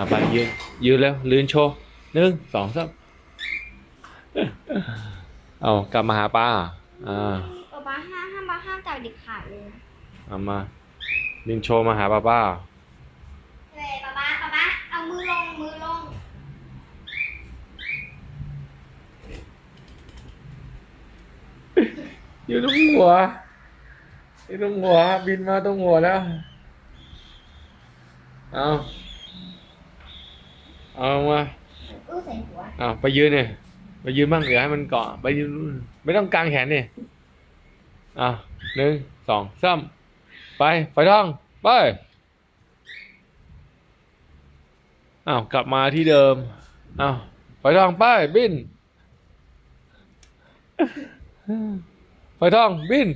อะไปยืนยืนแล้วลืนโชว์หนึ่งสองสามเอากลับมาหาป้าอะอ่าป๊าป๊าห้ามห้ามป๊าห้ามจับเด็กขาดเลยเอามาลืนโชว์มาหาป้าป้าเฮ้ยป๊าป๊าป๊าป๊าเอามือลงมือลงอยู่ตรงหัวอยู่ตรงหัวบินมาตรงหัวแล้วเอา เอามาอู้ใส่หัวเอาไปยืนเนี่ยไปยืนบ้างเดี๋ยวให้มันเกาะไปยืนไม่ต้องกางแขนนี่อะหนึ่งสองสามไปไฟทองไปอ้าวกลับมาที่เดิมอ้าวไฟทองไปบินไฟทองบิน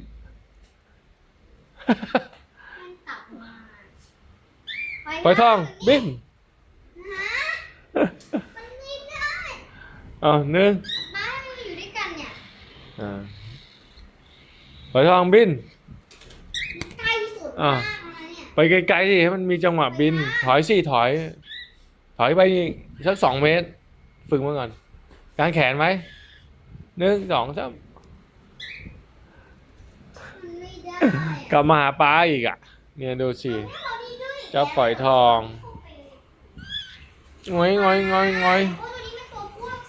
มันกลับมาไฟทองบิน ฮะมันไม่ได้ อ้าวหนึ่งบ้านมันอยู่ด้วยกันเนี่ยอ่าไฟทองบินใกล้สุดอะมากเลยเนี่ยไปไกลๆสิให้มันมีจังหวะบิน ถอยสิถอย ถอยไปอีกสักสองเมตร ฝึกมาก่อนกางแขนไว้หนึ่งสองสามมันไม่ได้กลับมาหาป้าอีกอะ เนี่ยดูสิเอาดีด้วยเจ้าฝอยทองงอยงอยงอยงอย โอ้